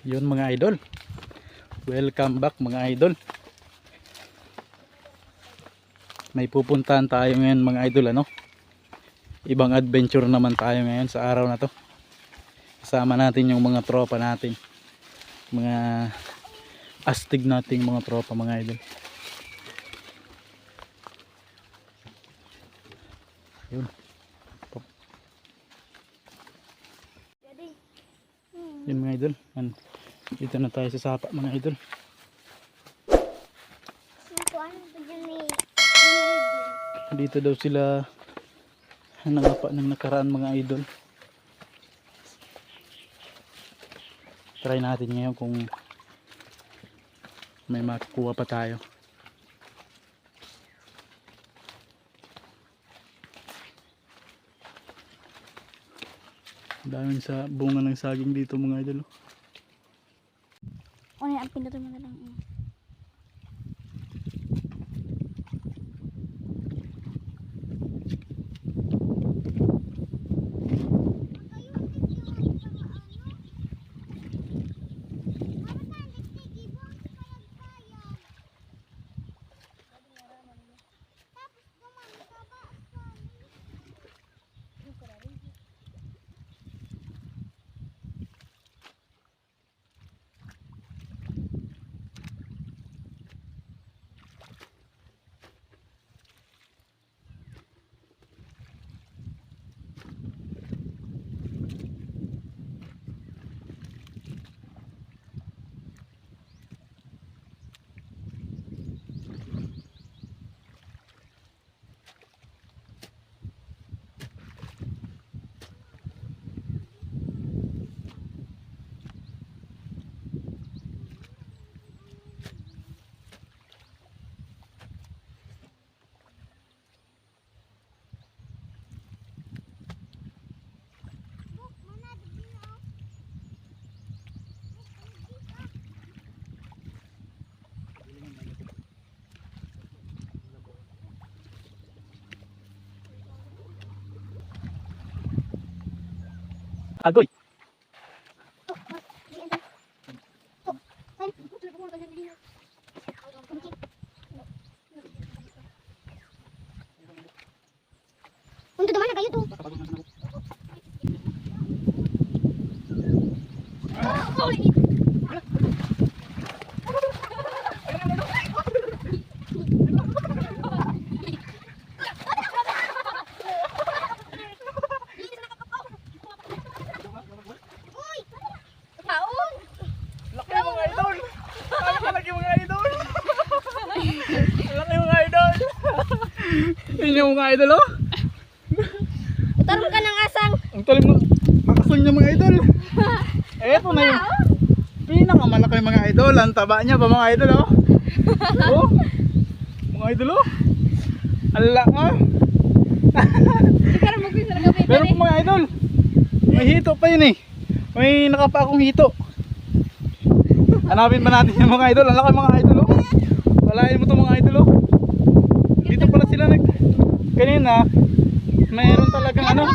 Yun mga idol. Welcome back mga idol. May pupuntahan tayo ngayon mga idol ano. Ibang adventure naman tayo ngayon sa araw na to. Kasama natin yung mga tropa natin. Mga astig nating mga tropa mga idol. Yun. Yun mga idol. Yan. Dito na tayo sa sapa mga idol. Dito daw sila nangapa ng nakaraan mga idol. Try natin ngayon kung may makukuha pa tayo. Daming sa bunga ng saging dito mga idol. oh. O yan, ang pindutin mo na lang. eh. Untuk mana kayu tuh? Laki mga idol! Ang laki mga idol! Laki mga idol! Yung mga idol oh! Taruh ka ng asang. Ang talim mo! Makasol niya mga idol! Eto na yung pinakamalaki mga idol. Ang taba niya pa mga idol oh! Oh! Mga idol oh! Ang laki oh! Pero mga idol, may hito pa yun eh. May nakapa akong hito. Hanapin ba natin yung mga idol? Ang laki mga idol oh. Walain mo to mga idol oh. Dito pala sila nag... Kanina, mayroon talagang ano. Deh.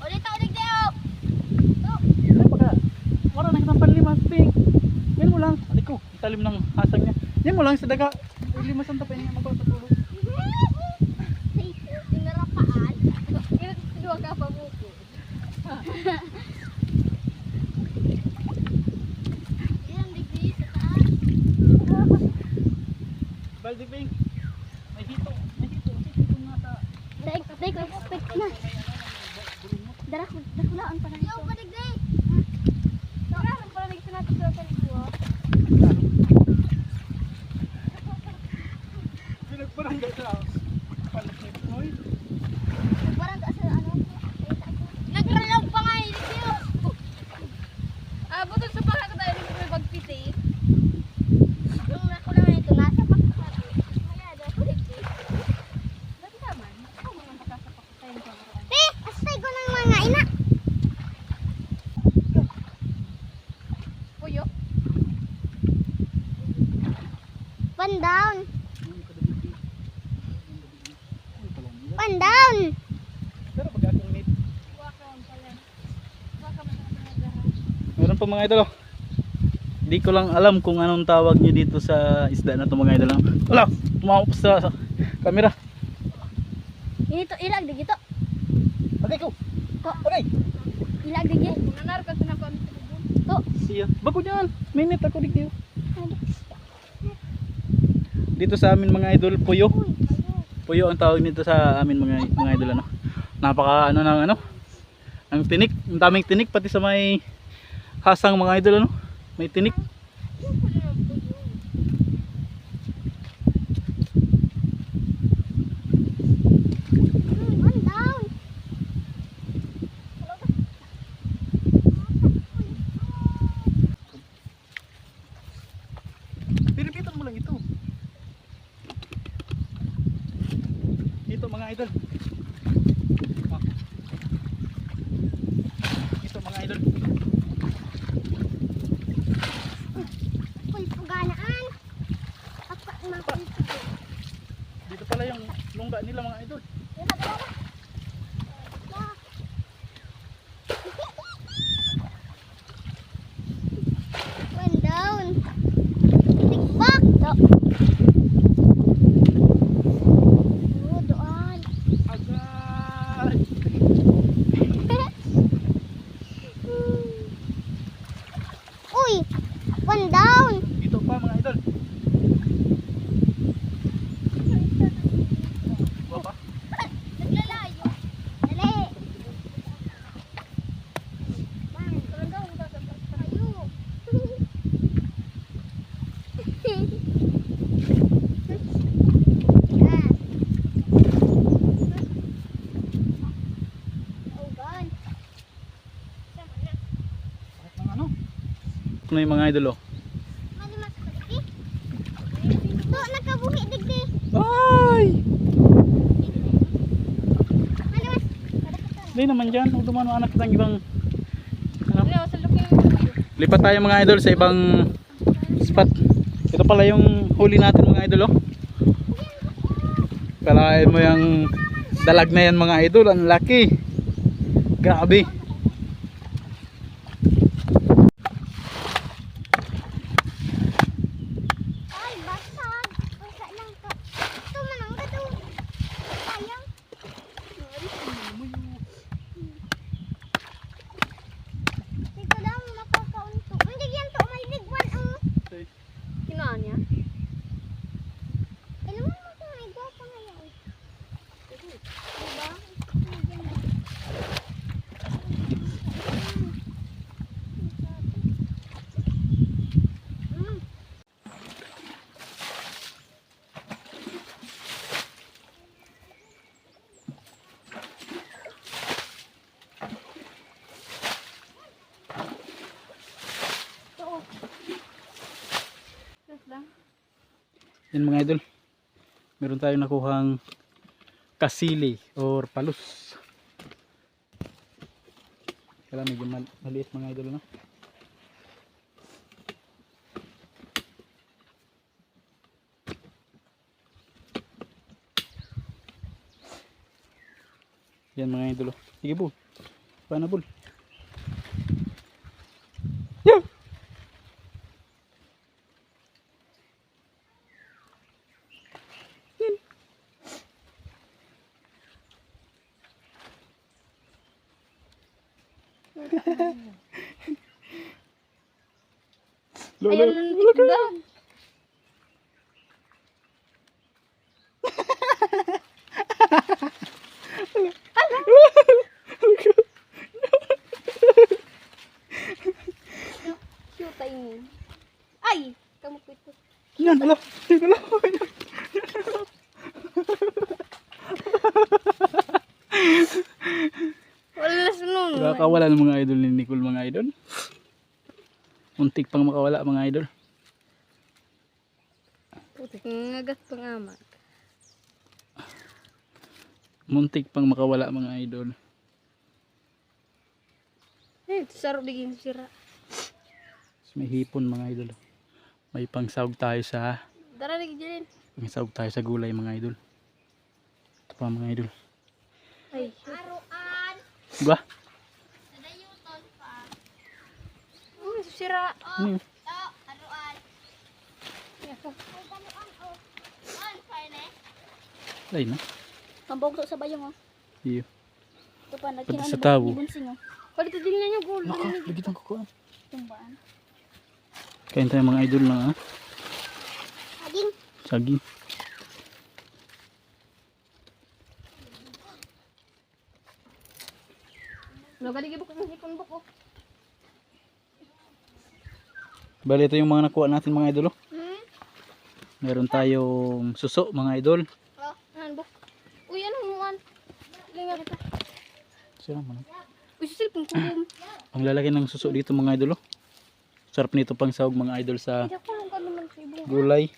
Ulit. Ay, pagka, wala na kitang panlimas, ping. Yan mo lang. Aliko, talim ng hasang niya. Yan mo lang sa daga. Uy, limas ang tapay niya. Magpapatulog. Tinarapaan. Dua ka pa buko. Baldi, ping. May hito. May hito. Hito nga ta. Daig, daig, expect na. Darak, dakulaan pa na. Yo, padigday! Dakulaan pa na ito natin sa kalikuwa. Pinagbarangay sa palasip. Hoy. Parang ka sa ano? Nagralaw pa nga eh, dito. Ah, butol sa paha ko tayo dito may bagpitit. Yung nakulangan ito, nasa paksa. Maya, daw ko dito. Dati naman, ako mga makasapak tayo sa mga. Te, astay ko ng mga ina. Puyo? One down. One down. Pero pag akong meet, Man ang mga idol oh. Di ko lang alam kung anong tawag nyo dito sa isda na to mga idol. no? Wala, tumawag sa, sa camera. Ito, ilag di gito. Patay ko. To, Patay. ilag di gito. Nanar ka ko. To, Siya. Bago dyan. Minute ako dito. Dito sa amin mga idol, puyo. Puyo ang tawag nito sa amin mga mga idol ano. Napaka ano ng ano. Ang tinik, ang daming tinik pati sa may hasang mga idol ano. May tinik. Pinipitan mo lang ito. Ito mga. Ah. Ito mga idol. Uy, puganaan. Apa makin. Dito pala yung lungga nila mga idol. One down. Tikbak. To. Oh, doon. Agad! Uy, one down. Dito pa mga idol. Baba. Naglalayo. Dali. Man, talaga ako tatampas tayo. Ah. Oh, God. Sama na. Kahit ng ano. Ano yung mga idol oh. To, nakabuhi digdi. Ay! Mali mas kalaki. Hindi naman dyan. Huwag dumano anak kitang ibang ano. Lipat tayo mga idol sa ibang spot. Ito pala yung huli natin mga idol oh. Kalahin mo yung dalag na yan mga idol. Ang laki. Grabe. Ay, basag. Basa lang to. Ito man ang gato. Sayang. Dito lang makakaunto. Hindi yan to. May ligwan ang... Kinaan niya? Alam mo mo kung may gwapa ngayon. Diba? Mm. Oo. Yes lang. Yan mga idol. Meron tayong nakuhang kasili or palus. Kaya medyo mal maliit mga idol no. Yan mga idol. oh. Sige bul. Paano bul? Yeah. Lolo, lolo ka. Cute ay mo. Ay! Kamu ko. Yan, wala. Yan, wala. Wala sunod. Nakakawala ng mga idol ni Nicole mga idol. Muntik pang makawala mga idol. Putik, ngagat pang ama. Muntik pang makawala mga idol. Eh, saro digin sira. May hipon mga idol. May pangsawag tayo sa Dara lagi dyan. pangsawag tayo sa gulay mga idol. Ito pa mga idol. Ay. Aruan. Ba? Nadayuton pa. Oh, sira. Ko. Ay na. Mabog sa bayong oh. Iyo. Ito pa, Pati nagkinaan sa tabo. Oh. Pwede din niya yung gold. Naka, ligitan ko ko. Tumbaan. Kain tayo mga idol lang ha. Aging. Sagi. Lo gali gibok ng hikon bok oh. Bali ito yung mga nakuha natin mga idol. oh. Hmm? Meron tayong suso mga idol. Oh, nan bok. Uy, ano mo an? Linga kita. Sira mo na. Uy, silpong kulum. Ang lalaki ng suso dito mga idol. oh. Sarap nito pang sahog mga idol sa gulay.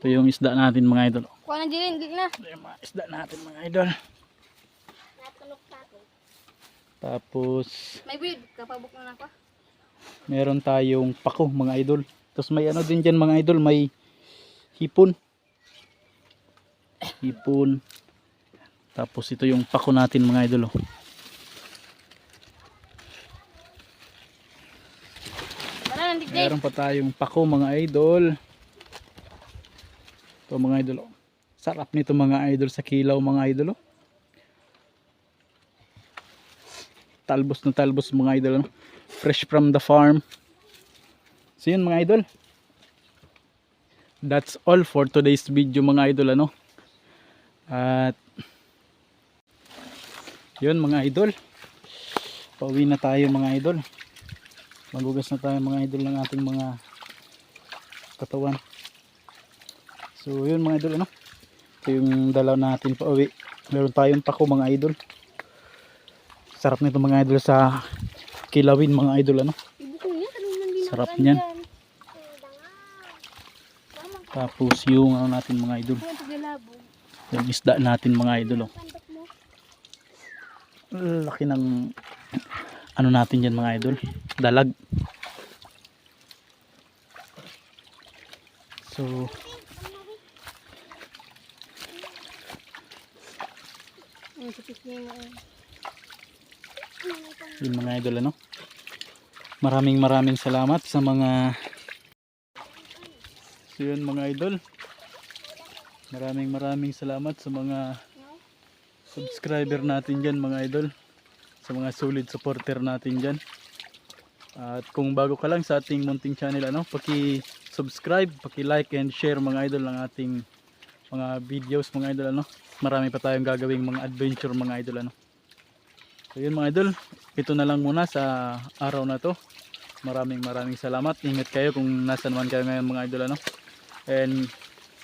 Ito yung isda natin mga idol. Kuha na dili na. Ito yung mga isda natin mga idol. Tapos May weed, kapabok na ako. Meron tayong pako mga idol. Tapos may ano din dyan mga idol, may hipon. Hipon. Tapos ito yung pako natin mga idol. Oh. Meron pa tayong pako mga idol. Ito mga idol. Oh. Sarap nito mga idol sa kilaw mga idol. Oh. Talbos na talbos mga idol. Ano? Fresh from the farm. So yun mga idol. That's all for today's video mga idol. Ano? At yun mga idol. Pauwi na tayo mga idol magugas na tayo mga idol ng ating mga katawan so yun mga idol ano ito yung dalaw natin pa uwi meron tayong pako mga idol sarap nito mga idol sa kilawin mga idol ano? Sarap niyan. tapos yung ano natin mga idol. Yung isda natin mga idol oh. Laki ng ano natin dyan mga idol. Dalag. So Ang tipis niya. Yun mga idol ano? Maraming maraming salamat sa mga so yun mga idol. Maraming maraming salamat sa mga subscriber natin dyan mga idol. Sa mga solid supporter natin dyan. At kung bago ka lang sa ating munting channel ano paki subscribe paki like and share mga idol ng ating mga videos mga idol ano. Marami pa tayong gagawing mga adventure mga idol ano So yun mga idol, ito na lang muna sa araw na to. Maraming maraming salamat. Ingat kayo kung nasan man kayo ngayon mga idol ano. And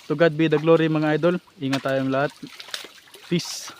to God be the glory mga idol. Ingat tayong lahat. Peace.